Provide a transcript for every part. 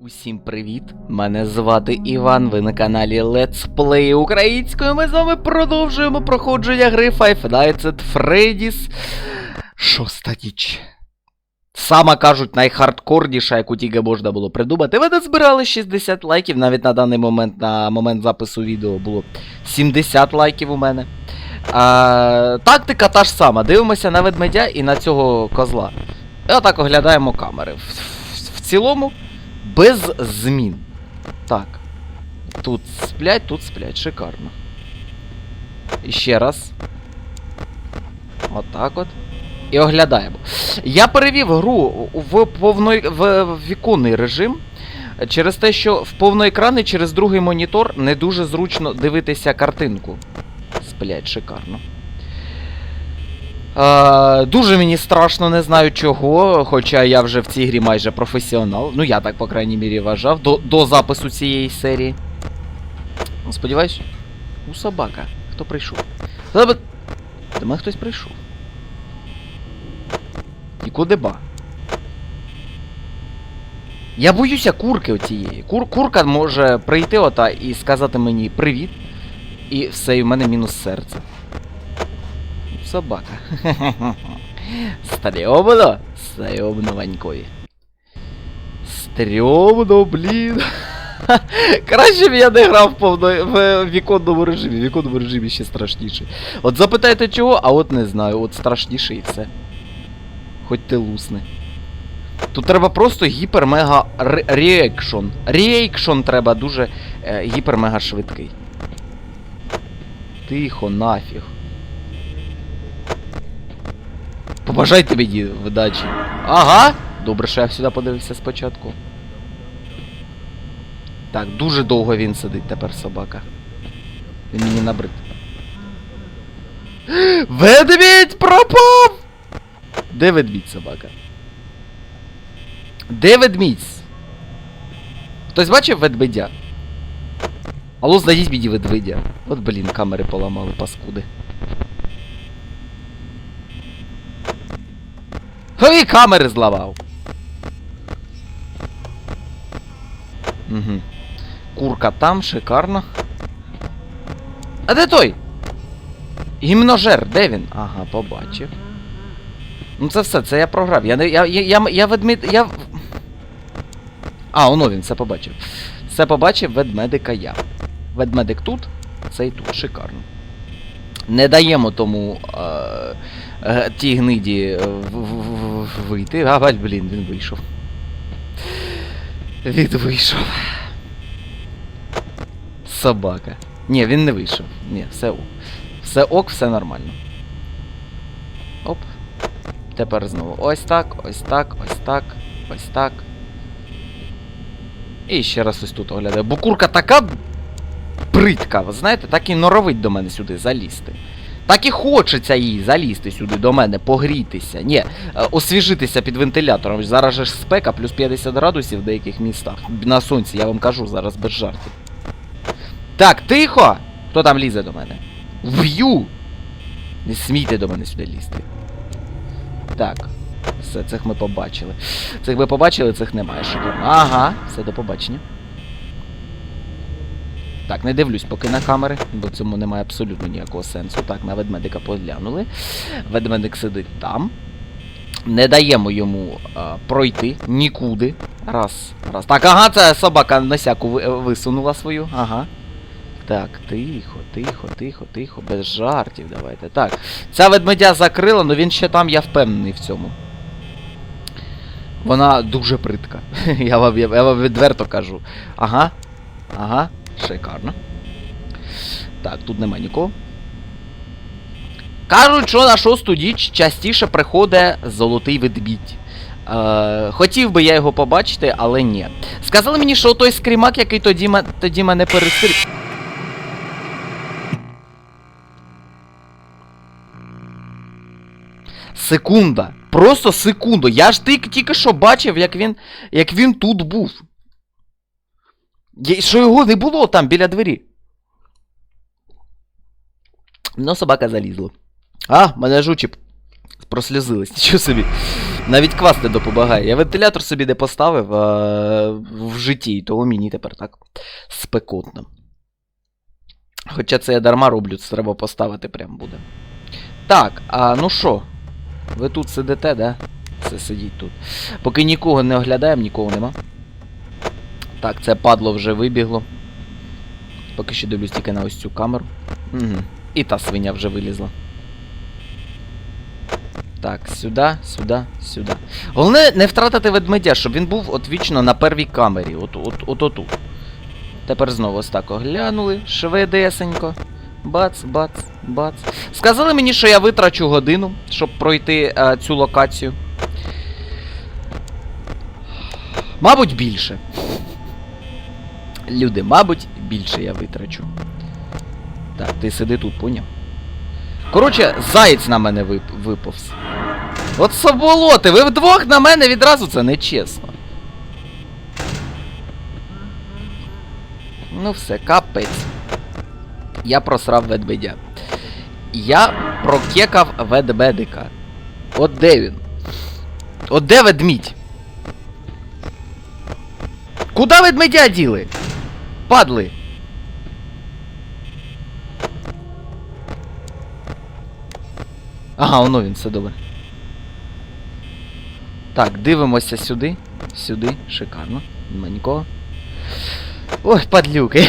Усім привіт! Мене звати Іван. Ви на каналі Let's Play українською. Ми з вами продовжуємо проходження гри Five Nights at Freddy's. Шоста ніч. Сама кажуть, найхардкорніша, яку тільки можна було придумати. Ви назбирали 60 лайків. Навіть на даний момент, на момент запису відео було 70 лайків у мене. А, тактика та ж сама. Дивимося на ведмедя і на цього козла. І отак оглядаємо камери. В, в, в цілому без змін. Так. Тут сплять, тут сплять. Шикарно. І ще раз. Отак от. І оглядаємо. Я перевів гру в повной, в, віконний режим. Через те, що в повноекранний через другий монітор не дуже зручно дивитися картинку. Сплять, шикарно. Е, дуже мені страшно, не знаю чого, хоча я вже в цій грі майже професіонал. Ну, я так, по крайній мірі, вважав, до, до запису цієї серії. Ну, Сподіваюсь. У собака. Хто прийшов? До мене хтось прийшов. І куди ба? Я боюся курки оцієї. Кур, курка може прийти ота і сказати мені привіт. І все, і в мене мінус серце. Собака. Стрьомно? Стрьомно, Ванької. Стрьомно, блін. Краще б я не грав повно, в віконному режимі. В віконному режимі ще страшніше. От запитайте чого, а от не знаю, от страшніше і все. Хоть ти лусни. Тут треба просто гіпер-мега реекшн. Реекшн треба дуже е, гіпер-мега швидкий. Тихо, нафіг. Побажайте мені вдачі. Ага! Добре, що я сюди подивився спочатку. Так, дуже довго він сидить тепер собака. Він мені набрид. Ведмідь пропав! Де ведмідь собака? Де ведмідь? Хтось бачив ведмедя? Алло, знайдіть мені ведмедя. От блін, камери поламали, паскуди. Ой, камери зламав. Угу. Курка там, шикарно. А де той? Гімножер, де він? Ага, побачив. Ну це все, це я програв. Я не. Я. Я. Я, я ведмід. Я. А, оно він, все побачив. Все побачив ведмедика я. Ведмедик тут, цей тут, шикарно. Не даємо тому е, е, тій гниді е, в- в- вийти. А, бать, блін, він вийшов. Він вийшов. Собака. Ні, він не вийшов. Ні, все ок. Все ок, все нормально. Оп. Тепер знову ось так, ось так, ось так, ось так. І ще раз ось тут оглядаю. Бо курка така бридка, ви знаєте, так і норовить до мене сюди залізти. Так і хочеться їй залізти сюди до мене, погрітися. Ні, е, освіжитися під вентилятором. Зараз же ж спека, плюс 50 градусів в деяких містах. На сонці, я вам кажу зараз без жартів. Так, тихо! Хто там лізе до мене? Вб'ю! Не смійте до мене сюди лізти. Так. Все, цих ми побачили. Цих ми побачили, цих немає. Шикарно. Ага, все, до побачення. Так, не дивлюсь поки на камери, бо цьому немає абсолютно ніякого сенсу. Так, на ведмедика поглянули. Ведмедик сидить там. Не даємо йому а, пройти нікуди. Раз, раз. Так, ага, це собака носяку ви- висунула свою. Ага. Так, тихо, тихо, тихо, тихо, без жартів давайте. Так. Ця ведмедя закрила, але він ще там, я впевнений в цьому. Вона дуже притка. я, вам, я вам відверто кажу. Ага. Ага. Шикарно. Так, тут нема нікого. Кажуть, що на шосту ніч частіше приходить золотий ведмідь. Е, хотів би я його побачити, але ні. Сказали мені, що той скрімак, який тоді, тоді мене перескрів. Секунда. Просто секунду. Я ж тільки що бачив, як він, як він тут був. Що його не було там біля двері. Ну, собака залізла. А, мене жучі прослізились, нічого собі. Навіть квас не допомагає. Я вентилятор собі не поставив а, в житті, тому мені тепер так спекотно. Хоча це я дарма роблю, це треба поставити прям буде. Так, а ну що? Ви тут сидите, да? Це сидіть тут. Поки нікого не оглядаємо, нікого нема. Так, це падло вже вибігло. Поки що дивлюсь тільки на ось цю камеру. Угу. І та свиня вже вилізла. Так, сюди, сюди, сюди. Головне не втратити ведмедя, щоб він був от вічно на первій камері. От, от, от отут. Тепер знову ось так оглянули. Швидесенько. Бац, бац, бац. Сказали мені, що я витрачу годину, щоб пройти е, цю локацію. Мабуть, більше. Люди, мабуть, більше я витрачу. Так, ти сиди тут, поняв? Коротше, заєць на мене вип виповз. От соболоти, ви вдвох на мене відразу це нечесно. Ну все, капець. Я просрав ведмедя. Я прокекав ведмедика. От де він? От де ведмідь? Куда ведмедя діли? Падли. Ага, воно він, все добре. Так, дивимося сюди. Сюди, шикарно. Нема нікого. Ой, падлюки.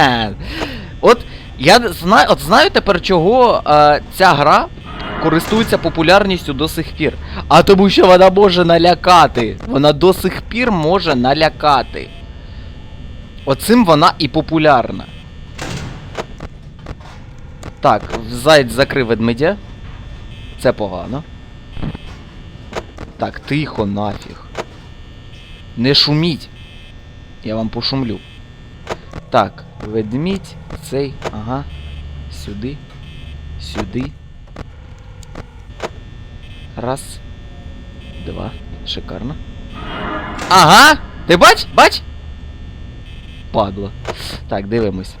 От я знаю, от знаю тепер, чого е, ця гра користується популярністю до сих пір. А тому що вона може налякати. Вона до сих пір може налякати. Оцим вона і популярна. Так, заяць закрив ведмедя. Це погано. Так, тихо нафіг. Не шуміть. Я вам пошумлю. Так, ведмідь, цей, ага. Сюди. Сюди. Раз. Два. Шикарно. Ага! Ти бач? Бач? Падло. Так, дивимось.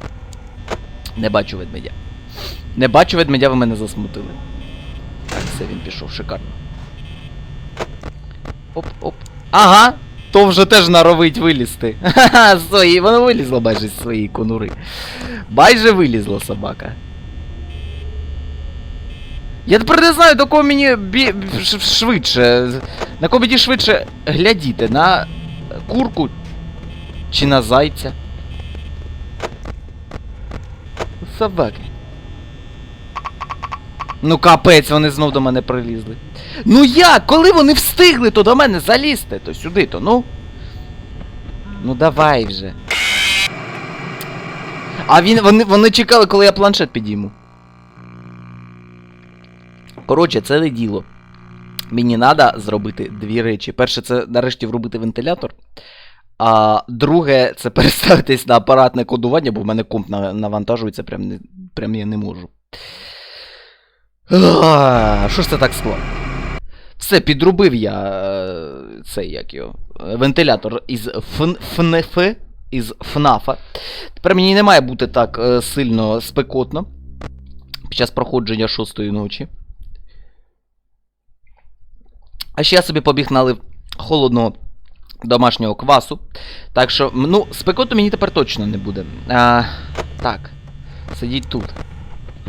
Не бачу ведмедя. Не бачу ведмедя, ви мене засмутили. Так, все, він пішов, шикарно. Оп-оп. Ага! То вже теж наровить вилізти. Ха-ха, свої, воно вилізло майже з своєї конури. Майже вилізла собака. Я тепер не знаю, до кого мені бі... швидше. На кого мені швидше глядіти, на курку чи на зайця. Собаки. Ну капець, вони знов до мене прилізли. Ну як? Коли вони встигли то до мене залізти, то сюди, то ну. Ну давай вже. А він, вони, вони чекали, коли я планшет підійму. Коротше, це не діло. Мені треба зробити дві речі. Перше, це нарешті вробити вентилятор. А друге, це переставитись на апаратне кодування, бо в мене комп навантажується, прям, не, прям я не можу. А, Що ж це так складно? Все, підробив я е, цей як його. Вентилятор із ФНФ, із ФНАФа. Тепер мені не має бути так е, сильно спекотно під час проходження шостої ночі. А ще я собі побіг налив холодного домашнього квасу. Так що, ну, спекотно мені тепер точно не буде. А, так, сидіть тут.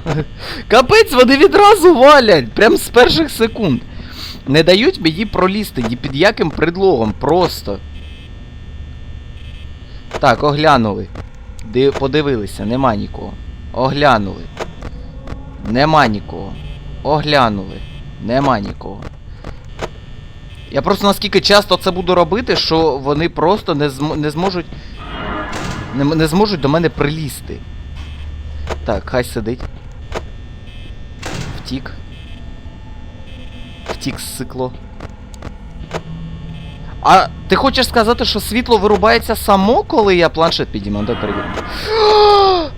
Капець, вони відразу валять, прям з перших секунд. Не дають мені пролізти ні під яким предлогом, просто. Так, оглянули. Ди- подивилися, нема нікого. Оглянули. Нема нікого. Оглянули. Нема нікого. Я просто наскільки часто це буду робити, що вони просто не, зм- не зможуть. Не, не зможуть до мене прилізти. Так, хай сидить. Втік. Втік з цикло. А ти хочеш сказати, що світло вирубається само, коли я планшет підійму? Дай перевіримо.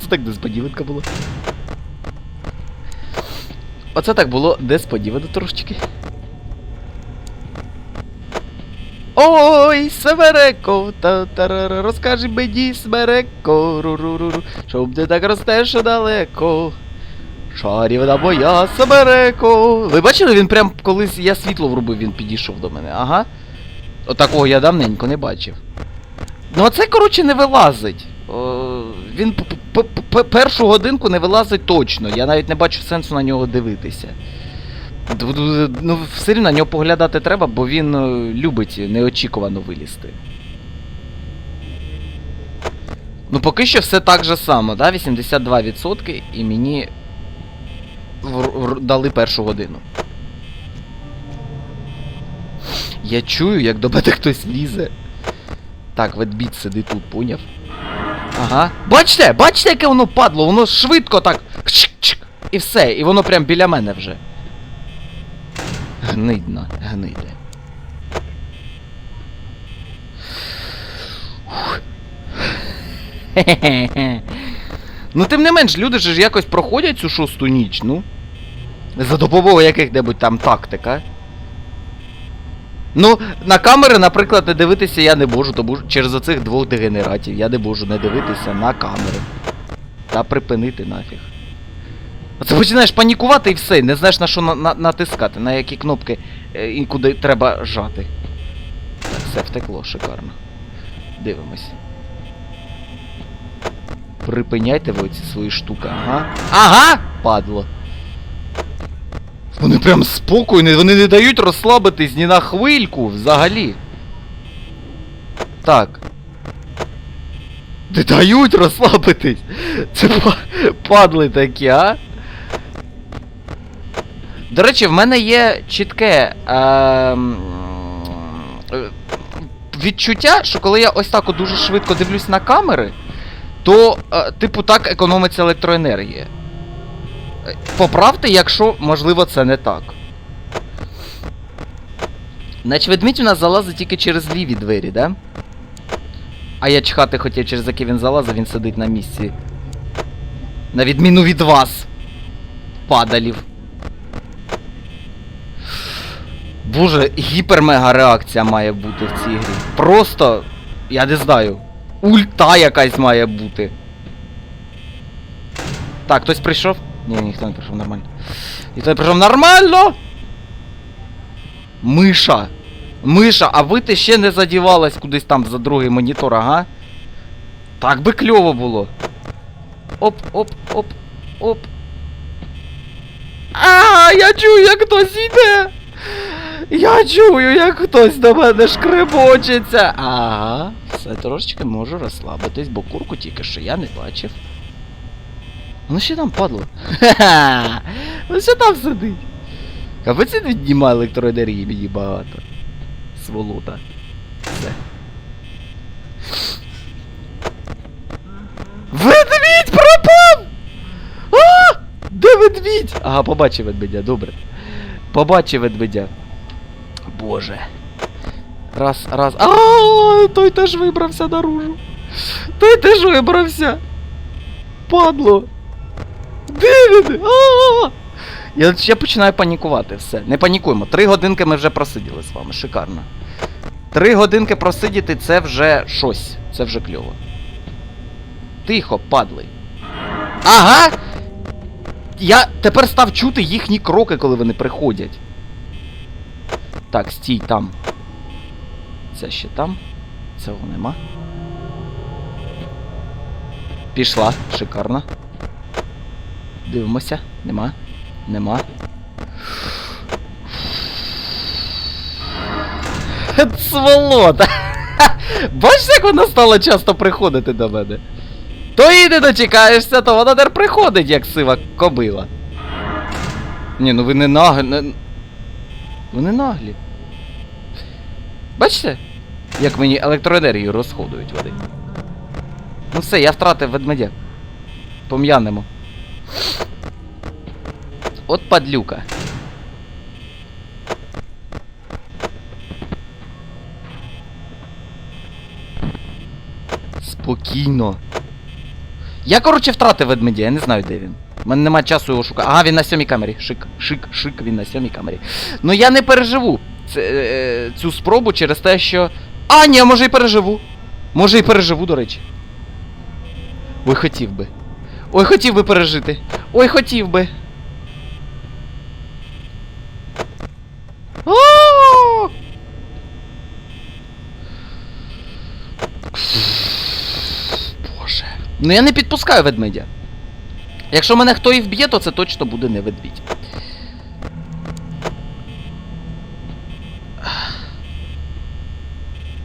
Це так несподіванка була. Оце так було несподівано трошечки. Ой, Семереко, та тарара, розкажи мені, Смереко, ру-ру-ру-ру, щоб ти так ростеш далеко. Шарівна моя Семереко. Ви бачили, він прям колись я світло врубив, він підійшов до мене. Ага. Отакого я давненько не бачив. Ну а це, коротше, не вилазить. Він першу годинку не вилазить точно. Я навіть не бачу сенсу на нього дивитися. Ну, все рівно на нього поглядати треба, бо він е, любить неочікувано вилізти. Ну, поки що все так же само, да? 82% і мені дали першу годину. Я чую, як до мене хтось лізе. Так, ведбіт сидить тут, поняв? Ага. Бачите, бачите, яке воно падло? Воно швидко так. Чик-чик. І все, і воно прям біля мене вже. Гнидно, гниде. Ну, тим не менш, люди ж якось проходять цю шосту ніч, ну. За допомогою яких-небудь там тактик, а? Ну, на камери, наприклад, не дивитися я не можу, тому що через оцих двох дегенератів я не можу не дивитися на камери. Та припинити нафіг. Оце починаєш панікувати і все, не знаєш на що на, на, натискати, на які кнопки е, і куди треба жати. Так, все втекло, шикарно. Дивимось. Припиняйте ви ці свої штуки, ага. Ага! Падло. Вони прям спокійні, вони не дають розслабитись ні на хвильку взагалі. Так. Не дають розслабитись. Це падли такі, а? До речі, в мене є чітке е, відчуття, що коли я ось так дуже швидко дивлюсь на камери, то, е, типу, так економиться електроенергія. Поправте, якщо, можливо, це не так. Значить, ведмідь у нас залазить тільки через ліві двері, да? А я чхати хотів, через які він залазив, він сидить на місці. На відміну від вас. Падалів. Боже, гіпермега реакція має бути в цій грі. Просто, я не знаю. Ульта якась має бути. Так, хтось прийшов? Ні, ніхто не прийшов нормально. Ніхто не прийшов нормально! Миша! Миша, а ви ти ще не задівалась кудись там за другий монітор, ага? Так би кльово було. Оп, оп, оп, оп. А, я чую, як хтось йде! Я чую, як хтось до мене шкребочеться. Ага, все трошечки можу розслабитись, бо курку тільки що я не бачив. Ну ще там падло. Ха-ха! Ну що там сидить? Капець він віднімає електроенергії мені багато. Сволота. Все. Ведмідь пропав! А! Де ведмідь? Ага, побачив ведмедя, добре. Побачив ведмедя. Боже. Раз, раз. А, той теж вибрався наружу. Той теж вибрався. Падло. Я, я починаю панікувати, все. Не панікуємо. Три годинки ми вже просиділи з вами. Шикарно. Три годинки просидіти це вже щось. Це вже кльово. Тихо, падли. Ага! Я тепер став чути їхні кроки, коли вони приходять. Так, стій там. Це ще там. Цього нема. Пішла, шикарно. Дивимося. Нема. Нема. Сволота! Бачиш, як вона стала часто приходити до мене? То і не дочекаєшся, то вона тепер приходить, як сива кобила. Ні, ну ви не наглі. Ви не наглі. Бачите? Як мені електроенергію розходують вони. Ну все, я втратив ведмедя. Пом'янемо. От падлюка. Спокійно. Я, коротше, втратив ведмедя, я не знаю, де він. У мене немає часу його шукати. Ага, він на сьомій камері. Шик, шик, шик, він на сьомій камері. Ну я не переживу це, е, цю спробу через те, що. А, ні, може і переживу. Може і переживу, до речі. Ой, хотів би. Ой, хотів би пережити. Ой, хотів би. Боже. Ну я не підпускаю ведмедя. Якщо мене хто і вб'є, то це точно буде не ведмідь.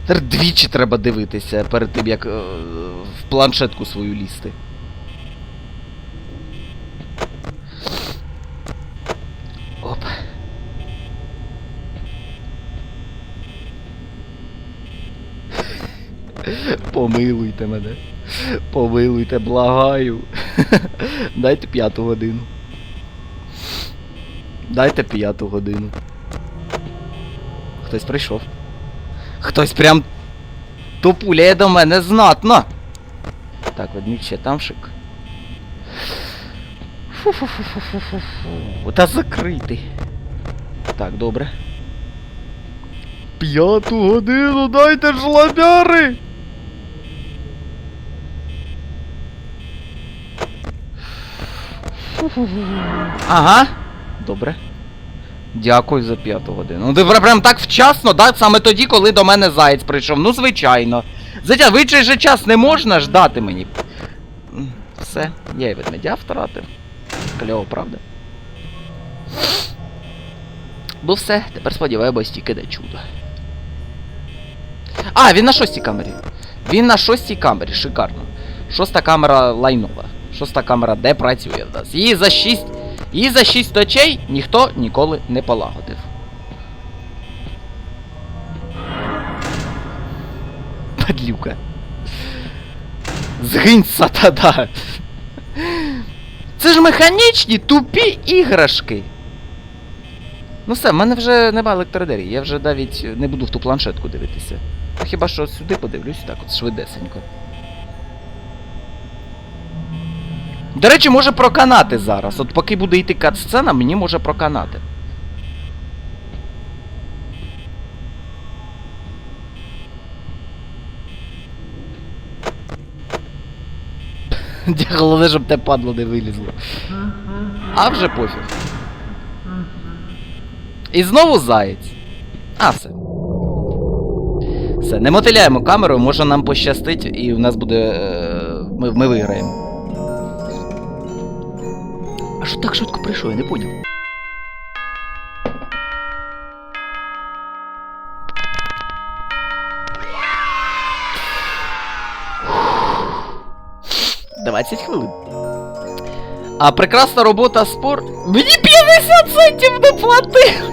Двічі треба дивитися перед тим, як е, в планшетку свою лізти. Помилуйте мене. Помилуйте, благаю. Дайте п'яту годину. Дайте п'яту годину. Хтось прийшов. Хтось прям тупуляє до мене знатно. Так, ведмідь ще там шик. Фу-фу-фу-фу-фу-фу. Та закритий. Так, добре. П'яту годину дайте ж Ага. Добре. Дякую за п'яту годину. Ну ти прям так вчасно, да? Саме тоді, коли до мене заєць прийшов. Ну, звичайно. Затя, ви цей же час не можна ждати мені. Все, я і ведмедя втратив. Кльово, правда? Ну все, тепер сподіваємось тільки де чудо. А, він на шостій камері. Він на шостій камері, шикарно. Шоста камера лайнова. Шоста камера де працює в нас. Її за 6. Її за 6 очей ніхто ніколи не полагодив. Падлюка. Згинь, сатана. Це ж механічні тупі іграшки. Ну все, в мене вже нема електроенергії, я вже навіть не буду в ту планшетку дивитися. Хіба що сюди подивлюсь так от швидесенько. До речі, може проканати зараз. От поки буде йти кат-сцена, мені може проканати. Головне, щоб те падло не вилізло. А вже пофіг. І знову заєць. А, все. Все, не мотиляємо камеру, може нам пощастить, і в нас буде. е, Ми, ми виграємо. Що так швидко прийшов, я не поняв. Двадцять хвилин. А прекрасна робота спорт. Мені 50 центів доплатили!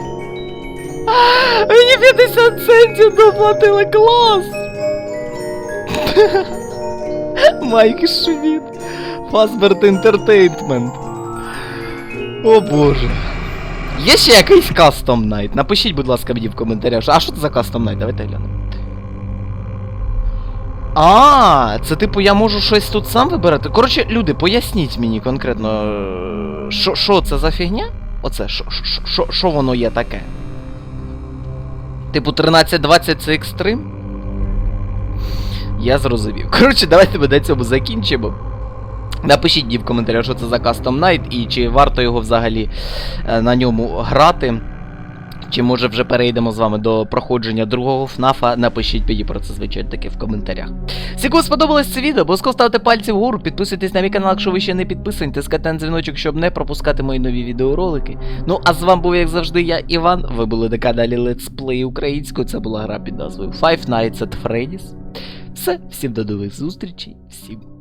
Мені 50 центів доплатили клас! Майк Шміт. Фасберт Entertainment. О боже. Є ще якийсь Custom Night? Напишіть, будь ласка, мені в коментарях. А що це за Custom Night? Давайте глянемо. А, це типу я можу щось тут сам вибирати. Коротше, люди, поясніть мені конкретно, е, що це за фігня? Оце, що що воно є таке? Типу 13-20 це екстрим? Я зрозумів. Коротше, давайте ми на цьому закінчимо. Напишіть в коментарях, що це за Custom Night і чи варто його взагалі е, на ньому грати. Чи може вже перейдемо з вами до проходження другого ФНАФа? Напишіть мені про це, звичайно, таки в коментарях. Всі, сподобалось це відео, обов'язково ставте пальці вгору, підписуйтесь на мій канал, якщо ви ще не підписані, тискайте на дзвіночок, щоб не пропускати мої нові відеоролики. Ну а з вами був, як завжди, я, Іван. Ви були на каналі Let's Play українською. Це була гра під назвою Five Nights at Freddy's. Все, всім до нових зустрічей, всім